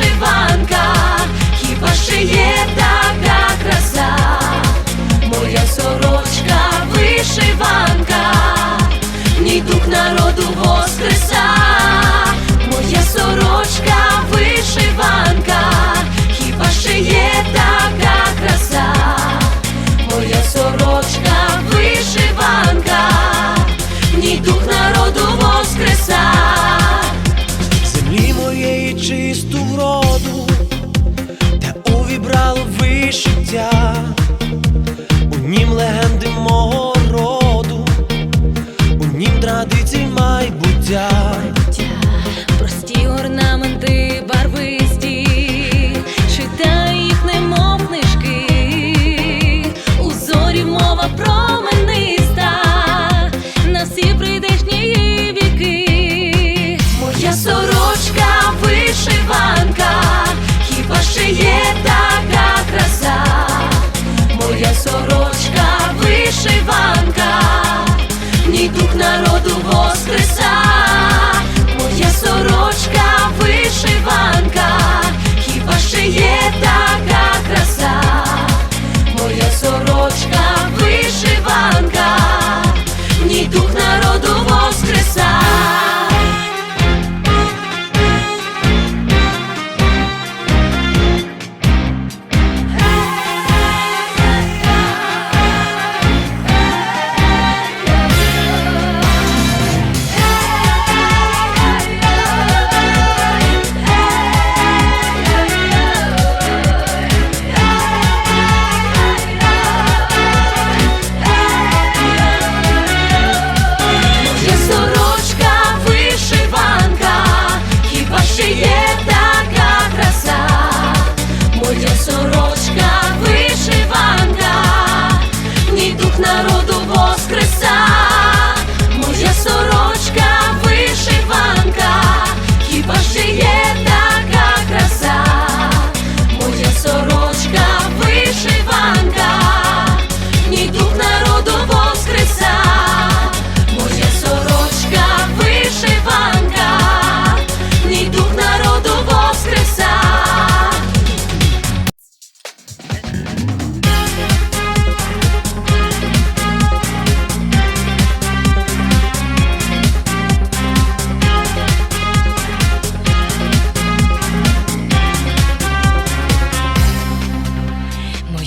вишиванка, традицій майбуття. Прості орнаменти народу воскреса.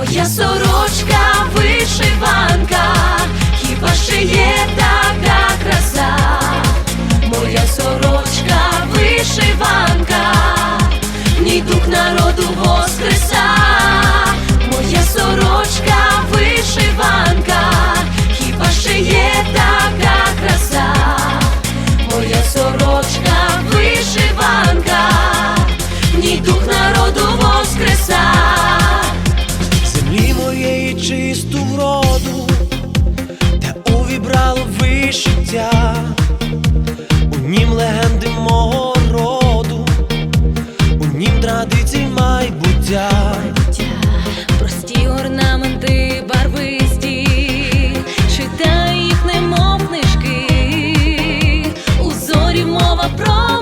Моя сорочка вишиванка, мова про.